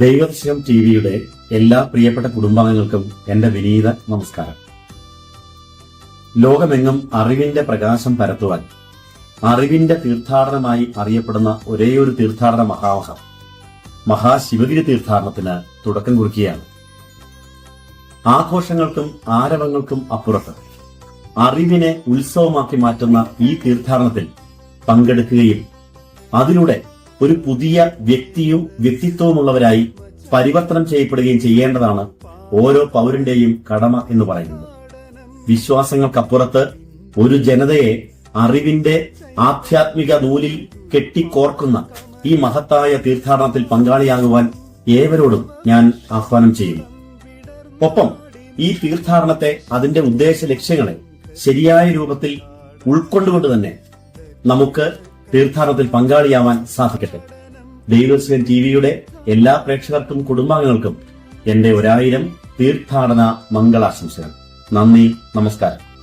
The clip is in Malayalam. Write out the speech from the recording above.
ദൈവദർശനം ടി വിയുടെ എല്ലാ പ്രിയപ്പെട്ട കുടുംബാംഗങ്ങൾക്കും എന്റെ വിനീത നമസ്കാരം. ലോകമെങ്ങും അറിവിന്റെ പ്രകാശം പരത്തുവാൻ അറിവിന്റെ തീർത്ഥാടനമായി അറിയപ്പെടുന്ന ഒരേയൊരു തീർത്ഥാടന മഹാമഹം മഹാശിവഗിരി തീർത്ഥാടനത്തിന് തുടക്കം കുറിക്കുകയാണ്. ആഘോഷങ്ങൾക്കും ആരവങ്ങൾക്കും അപ്പുറത്ത് അറിവിനെ ഉത്സവമാക്കി മാറ്റുന്ന ഈ തീർത്ഥാടനത്തിൽ പങ്കെടുക്കുകയും അതിലൂടെ ഒരു പുതിയ വ്യക്തിയും വ്യക്തിത്വവുമുള്ളവരായി പരിവർത്തനം ചെയ്യപ്പെടുകയും ചെയ്യേണ്ടതാണ് ഓരോ പൗരന്റെയും കടമ എന്ന് പറയുന്നത്. വിശ്വാസങ്ങൾക്കപ്പുറത്ത് ഒരു ജനതയെ അറിവിന്റെ ആധ്യാത്മിക നൂലിൽ കെട്ടിക്കോർക്കുന്ന ഈ മഹത്തായ തീർത്ഥാടനത്തിൽ പങ്കാളിയാകുവാൻ ഏവരോടും ഞാൻ ആഹ്വാനം ചെയ്യുന്നു. ഒപ്പം ഈ തീർത്ഥാടനത്തെ അതിന്റെ ഉദ്ദേശ ലക്ഷ്യങ്ങളെ ശരിയായ രൂപത്തിൽ ഉൾക്കൊണ്ടുകൊണ്ട് തന്നെ നമുക്ക് തീർത്ഥാടനത്തിൽ പങ്കാളിയാവാൻ സാധിക്കട്ടെ. ദൈവസ്വൻ ടിവിയുടെ എല്ലാ പ്രേക്ഷകർക്കും കുടുംബാംഗങ്ങൾക്കും എന്റെ ഒരായിരം തീർത്ഥാടന മംഗളാശംസകൾ. നന്ദി നമസ്കാരം.